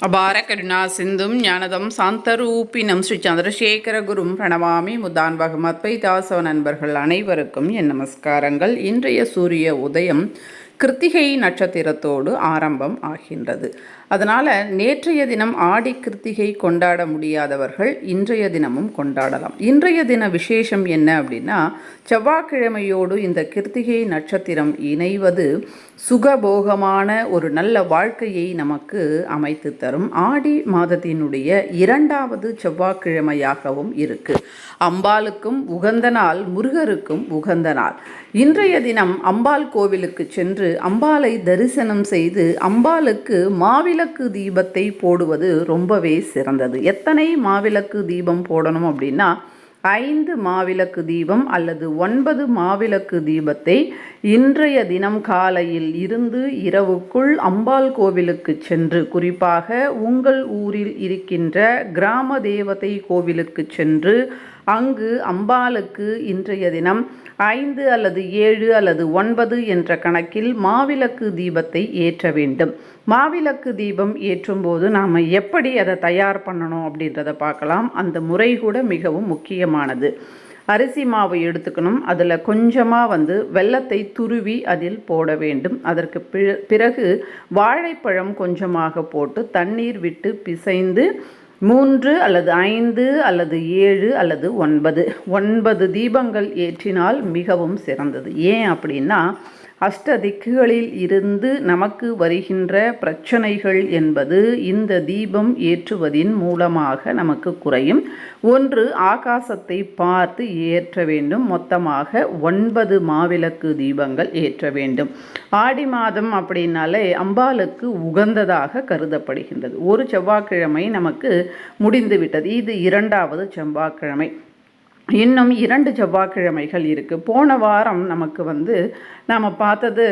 அபார கருணா சிந்தும் ஞானதம் சாந்தரூபினம் ஸ்ரீ சந்திரசேகர குரும் பிரணவாமி முதான் பகமத்வைதாசவ நண்பர்கள் அனைவருக்கும் என் நமஸ்காரங்கள். இன்றைய சூரிய உதயம் கிருத்திகை நட்சத்திரத்தோடு ஆரம்பம் ஆகின்றது. அதனால் நேற்றைய தினம் ஆடி கிருத்திகை கொண்டாட முடியாதவர்கள் இன்றைய தினமும் கொண்டாடலாம். இன்றைய தின விசேஷம் என்ன அப்படின்னா செவ்வாய்க்கிழமையோடு இந்த கிருத்திகை நட்சத்திரம் இணைவது சுகபோகமான ஒரு நல்ல வாழ்க்கையை நமக்கு அமைத்து தரும். ஆடி மாதத்தினுடைய இரண்டாவது செவ்வாய்க்கிழமையாகவும் இருக்கு. அம்பாளுக்கும் உகந்த நாள் முருகருக்கும் உகந்த நாள். இன்றைய தினம் அம்பாள் கோவிலுக்கு சென்று அம்பாளை தரிசனம் செய்து அம்பாளுக்கு மாவிளக்கு தீபத்தை போடுவது ரொம்பவே சிறந்தது. எத்தனை மாவிளக்கு தீபம் போடணும் அப்படின்னா ஐந்து மாவிளக்கு தீபம் அல்லது ஒன்பது மாவிளக்கு தீபத்தை இன்றைய தினம் காலையில் இருந்து இரவுக்குள் அம்பாள் கோவிலுக்கு சென்று குறிப்பாக உங்கள் ஊரில் இருக்கின்ற கிராம தேவதை கோவிலுக்கு சென்று அங்கு அம்பாளுக்கு இன்றைய தினம் ஐந்து அல்லது ஏழு அல்லது ஒன்பது என்ற கணக்கில் மாவிளக்கு தீபத்தை ஏற்ற வேண்டும். மாவிளக்கு தீபம் ஏற்றும்போது நாம் எப்படி அதை தயார் பண்ணணும் அப்படின்றத பார்க்கலாம். அந்த முறை கூட மிகவும் முக்கியமானது. அரிசி மாவு எடுத்துக்கணும். அதில் கொஞ்சமாக வந்து வெள்ளத்தை துருவி அதில் போட வேண்டும். அதற்கு பிறகு வாழைப்பழம் கொஞ்சமாக போட்டு தண்ணீர் விட்டு பிசைந்து மூன்று அல்லது ஐந்து அல்லது ஏழு அல்லது ஒன்பது. ஒன்பது தீபங்கள் ஏற்றினால் மிகவும் சிறந்தது. ஏன் அப்படின்னா அஷ்ட திக்குகளில் இருந்து நமக்கு வருகின்ற பிரச்சனைகள் என்பது இந்த தீபம் ஏற்றுவதின் மூலமாக நமக்கு குறையும். ஒன்று ஆகாசத்தை பார்த்து ஏற்ற வேண்டும். மொத்தமாக ஒன்பது மாவிளக்கு தீபங்கள் ஏற்ற வேண்டும். ஆடி மாதம் அப்படின்னாலே அம்பாளுக்கு உகந்ததாக கருதப்படுகின்றது. ஒரு செவ்வாய்க்கிழமை நமக்கு முடிந்துவிட்டது. இது இரண்டாவது செவ்வாய்க்கிழமை. இன்னும் இரண்டு செவ்வாய்க்கிழமைகள் இருக்குது போன வாரம் நமக்கு வந்து நாம் பார்த்தது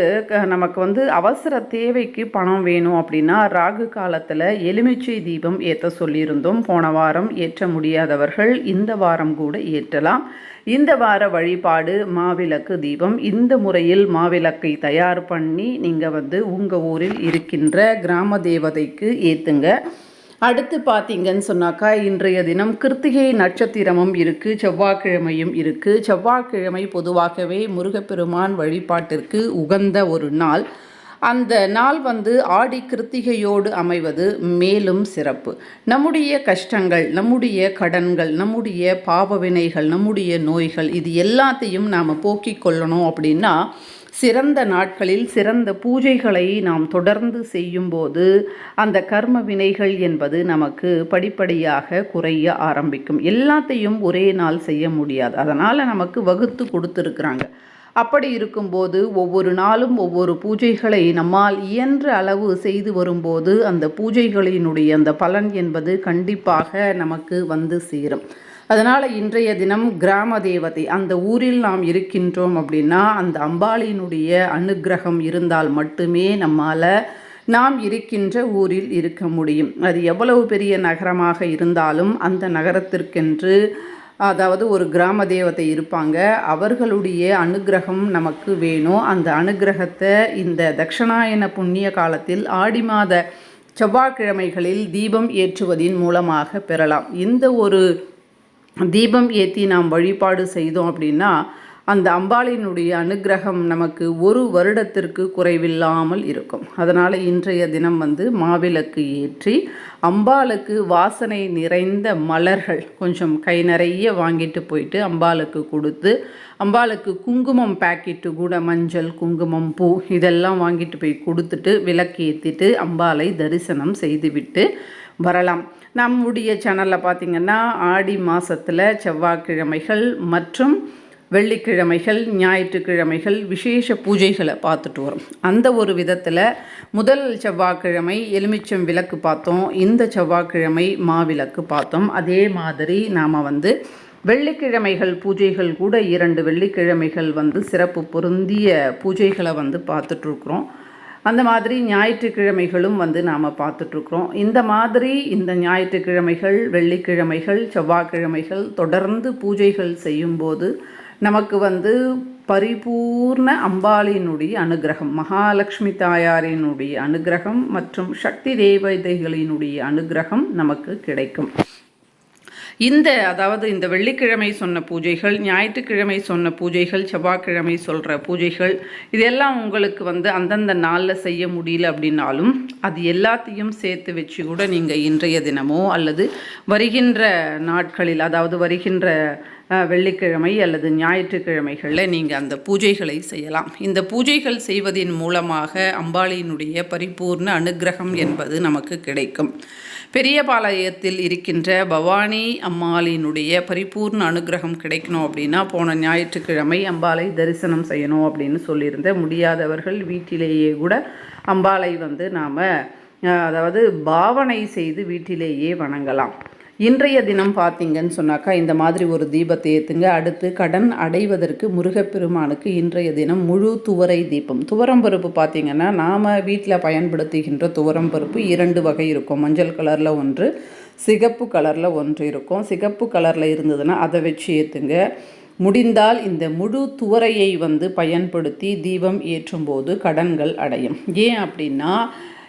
நமக்கு வந்து அவசர தேவைக்கு பணம் வேணும் அப்படின்னா ராகு காலத்தில் எலுமிச்சை தீபம் ஏற்ற சொல்லியிருந்தோம். போன வாரம் ஏற்ற முடியாதவர்கள் இந்த வாரம் கூட ஏற்றலாம். இந்த வார வழிபாடு மாவிளக்கு தீபம். இந்த முறையில் மாவிளக்கை தயார் பண்ணி நீங்கள் வந்து உங்கள் ஊரில் இருக்கின்ற கிராம தேவதைக்கு ஏற்றுங்க அடுத்து பார்த்தீங்கன்னு சொன்னாக்கா இன்றைய தினம் கிருத்திகை நட்சத்திரமும் இருக்குது செவ்வாய்க்கிழமையும் இருக்குது செவ்வாய்க்கிழமை பொதுவாகவே முருகப்பெருமான் வழிபாட்டிற்கு உகந்த ஒரு நாள். அந்த நாள் வந்து ஆடி கிருத்திகையோடு அமைவது மேலும் சிறப்பு. நம்முடைய கஷ்டங்கள் நம்முடைய கடன்கள் நம்முடைய பாவவினைகள் நம்முடைய நோய்கள் இது எல்லாத்தையும் நாம் போக்கிக் கொள்ளணும் அப்படின்னா சிறந்த நாட்களில் சிறந்த பூஜைகளை நாம் தொடர்ந்து செய்யும்போது அந்த கர்ம வினைகள் என்பது நமக்கு படிப்படியாக குறைய ஆரம்பிக்கும். எல்லாத்தையும் ஒரே நாள் செய்ய முடியாது. அதனால் நமக்கு வகுத்து கொடுத்துருக்குறாங்க. அப்படி இருக்கும்போது ஒவ்வொரு நாளும் ஒவ்வொரு பூஜைகளை நம்மால் இயன்ற அளவு செய்து வரும்போது அந்த பூஜைகளினுடைய அந்த பலன் என்பது கண்டிப்பாக நமக்கு வந்து சேரும். அதனால் இன்றைய தினம் கிராம தேவதை அந்த ஊரில் நாம் இருக்கின்றோம் அப்படின்னா அந்த அம்பாளினுடைய அனுகிரகம் இருந்தால் மட்டுமே நம்மால் நாம் இருக்கின்ற ஊரில் இருக்க முடியும். அது எவ்வளவு பெரிய நகரமாக இருந்தாலும் அந்த நகரத்திற்கென்று அதாவது ஒரு கிராம தேவதை இருப்பாங்க. அவர்களுடைய அனுகிரகம் நமக்கு வேணும். அந்த அனுகிரகத்தை இந்த தக்ஷணாயன புண்ணிய காலத்தில் ஆடி மாத செவ்வாய்க்கிழமைகளில் தீபம் ஏற்றுவதின் மூலமாக பெறலாம். இந்த ஒரு தீபம் ஏற்றி நாம் வழிபாடு செய்தோம் அப்படின்னா அந்த அம்பாளினுடைய அனுகிரகம் நமக்கு ஒரு வருடத்திற்கு குறைவில்லாமல் இருக்கும். அதனால் இன்றைய தினம் வந்து மாவிளக்கு ஏற்றி அம்பாளுக்கு வாசனை நிறைந்த மலர்கள் கொஞ்சம் கை நிறைய வாங்கிட்டு போயிட்டு அம்பாளுக்கு கொடுத்து அம்பாளுக்கு குங்குமம் பேக்கெட்டு கூட மஞ்சள் குங்குமம் பூ இதெல்லாம் வாங்கிட்டு போய் கொடுத்துட்டு விளக்கு ஏற்றிட்டு அம்பாளை தரிசனம் செய்துவிட்டு வரலாம். நம்முடைய சேனலில் பார்த்திங்கன்னா ஆடி மாதத்தில் செவ்வாய்க்கிழமைகள் மற்றும் வெள்ளிக்கிழமைகள் ஞாயிற்றுக்கிழமைகள் விசேஷ பூஜைகளை பார்த்துட்டு வரும். அந்த ஒரு விதத்தில் முதல் செவ்வாய்க்கிழமை எலுமிச்சம் விளக்கு பார்த்தோம். இந்த செவ்வாய்க்கிழமை மாவிளக்கு பார்த்தோம். அதே மாதிரி நாம் வந்து வெள்ளிக்கிழமைகள் பூஜைகள் கூட இரண்டு வெள்ளிக்கிழமைகள் வந்து சிறப்பு பொருந்திய பூஜைகளை வந்து பார்த்துட்ருக்குறோம் அந்த மாதிரி ஞாயிற்றுக்கிழமைகளும் வந்து நாம் பார்த்துட்ருக்குறோம். இந்த மாதிரி இந்த ஞாயிற்றுக்கிழமைகள் வெள்ளிக்கிழமைகள் செவ்வாய்க்கிழமைகள் தொடர்ந்து பூஜைகள் செய்யும்போது நமக்கு வந்து பரிபூர்ண அம்பாளினுடைய அனுகிரகம் மகாலட்சுமி தாயாரினுடைய அனுகிரகம் மற்றும் சக்தி தேவதைகளினுடைய அனுகிரகம் நமக்கு கிடைக்கும். இந்த அதாவது இந்த வெள்ளிக்கிழமை சொன்ன பூஜைகள் ஞாயிற்றுக்கிழமை சொன்ன பூஜைகள் செவ்வாய்க்கிழமை சொல்கிற பூஜைகள் இதெல்லாம் உங்களுக்கு வந்து அந்தந்த நாளில் செய்ய முடியல அப்படின்னாலும் அது எல்லாத்தையும் சேர்த்து வச்சு கூட நீங்கள் இன்றைய தினமோ அல்லது வருகின்ற நாட்களில் அதாவது வருகின்ற வெள்ளிக்கிழமை அல்லது ஞாயிற்றுக்கிழமைகளில் நீங்கள் அந்த பூஜைகளை செய்யலாம். இந்த பூஜைகள் செய்வதின் மூலமாக அம்பாளியினுடைய பரிபூர்ண அனுகிரகம் என்பது நமக்கு கிடைக்கும். பெரியபாளையத்தில் இருக்கின்ற பவானி அம்மாளினுடைய பரிபூர்ண அனுகிரகம் கிடைக்கணும் அப்படின்னா போன ஞாயிற்றுக்கிழமை அம்பாளை தரிசனம் செய்யணும் அப்படின்னு சொல்லியிருந்த முடியாதவர்கள் வீட்டிலேயே கூட அம்பாளை வந்து நாம் அதாவது பாவனை செய்து வீட்டிலேயே வணங்கலாம். இன்றைய தினம் பார்த்தீங்கன்னு சொன்னாக்கா இந்த மாதிரி ஒரு தீபத்தை ஏற்றுங்க அடுத்து கடன் அடைவதற்கு முருகப்பெருமானுக்கு இன்றைய தினம் முழு துவரை தீபம். துவரம் பருப்பு பார்த்தீங்கன்னா நாம் வீட்டில் பயன்படுத்துகின்ற துவரம் பருப்பு இரண்டு வகை இருக்கும். மஞ்சள் கலரில் ஒன்று சிகப்பு கலரில் ஒன்று இருக்கும். சிகப்பு கலரில் இருந்ததுன்னா அதை வச்சு ஏற்றுங்க முடிந்தால் இந்த முழு துவரையை வந்து பயன்படுத்தி தீபம் ஏற்றும்போது கடன்கள் அடையும். ஏன் அப்படின்னா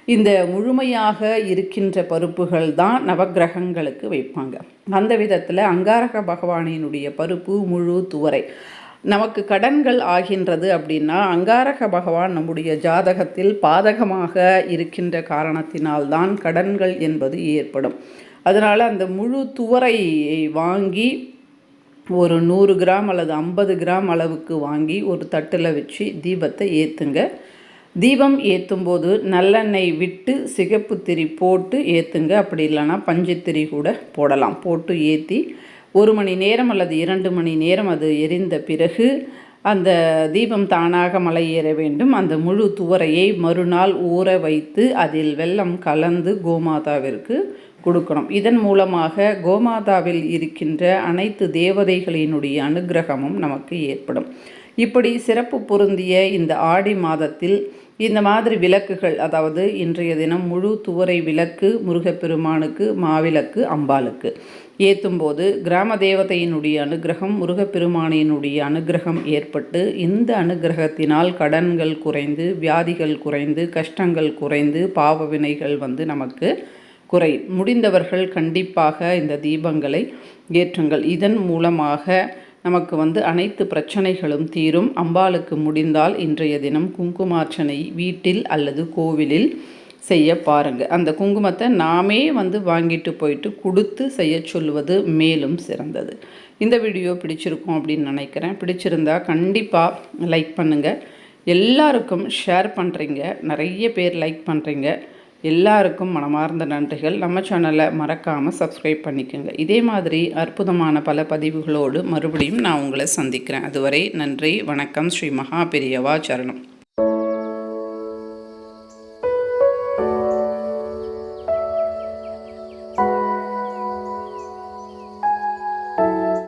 இந்த முழுமையாக இருக்கின்ற பருப்புகள் தான் நவகிரகங்களுக்கு வைப்பாங்க. அந்த விதத்தில் அங்காரக பகவானினுடைய பருப்பு முழு துவரை. நமக்கு கடன்கள் ஆகின்றது அப்படின்னா அங்காரக பகவான் நம்முடைய ஜாதகத்தில் பாதகமாக இருக்கின்ற காரணத்தினால்தான் கடன்கள் என்பது ஏற்படும். அதனால் அந்த முழு துவரையை வாங்கி ஒரு நூறு கிராம் அல்லது ஐம்பது கிராம் அளவுக்கு வாங்கி ஒரு தட்டில் வச்சு தீபத்தை ஏற்றுங்க தீபம் ஏற்றும்போது நல்லெண்ணெய் விட்டு சிகப்பு திரி போட்டு ஏற்றுங்க அப்படி இல்லைன்னா பஞ்சுத்திரி கூட போடலாம். போட்டு ஏற்றி ஒரு மணி நேரம் அல்லது இரண்டு மணி நேரம் அது எரிந்த பிறகு அந்த தீபம் தானாக மலை ஏற வேண்டும். அந்த முழு துவரையை மறுநாள் ஊற வைத்து அதில் வெள்ளம் கலந்து கோமாதாவிற்கு கொடுக்கணும். இதன் மூலமாக கோமாதாவில் இருக்கின்ற அனைத்து தேவதைகளினுடைய அனுகிரகமும் நமக்கு ஏற்படும். இப்படி சிறப்பு பொருந்திய இந்த ஆடி மாதத்தில் இந்த மாதிரி விளக்குகள் அதாவது இன்றைய தினம் முழு துவரை விளக்கு முருகப்பெருமானுக்கு மாவிளக்கு அம்பாளுக்கு. ஏற்றும்போது கிராம தேவதையினுடைய அனுகிரகம் முருகப்பெருமானினுடைய அனுகிரகம் ஏற்பட்டு இந்த அனுகிரகத்தினால் கடன்கள் குறைந்து வியாதிகள் குறைந்து கஷ்டங்கள் குறைந்து பாவ வினைகள் வந்து நமக்கு குறை முடிந்தவர்கள் கண்டிப்பாக இந்த தீபங்களை ஏற்றுங்கள். இதன் மூலமாக நமக்கு வந்து அனைத்து பிரச்சனைகளும் தீரும். அம்பாளுக்கு முடிந்தால் இன்றைய தினம் குங்குமார்ச்சனை வீட்டில் அல்லது கோவிலில் செய்ய பாருங்கள் அந்த குங்குமத்தை நாமே வந்து வாங்கிட்டு போயிட்டு கொடுத்து செய்ய சொல்வது மேலும் சிறந்தது. இந்த வீடியோ பிடிச்சிருக்கும் அப்படின்னு நினைக்கிறேன். பிடிச்சிருந்தா கண்டிப்பாக லைக் பண்ணுங்கள் எல்லாருக்கும் ஷேர் பண்ணுறீங்க நிறைய பேர் லைக் பண்ணுறீங்க எல்லாருக்கும் மனமார்ந்த நன்றிகள். நம்ம சேனலை மறக்காமல் சப்ஸ்கிரைப் பண்ணிக்கோங்க. இதே மாதிரி அற்புதமான பல பதிவுகளோடு மறுபடியும் நான் உங்களை சந்திக்கிறேன். அதுவரை நன்றி வணக்கம். ஸ்ரீ மகா பெரியவா சரணம்.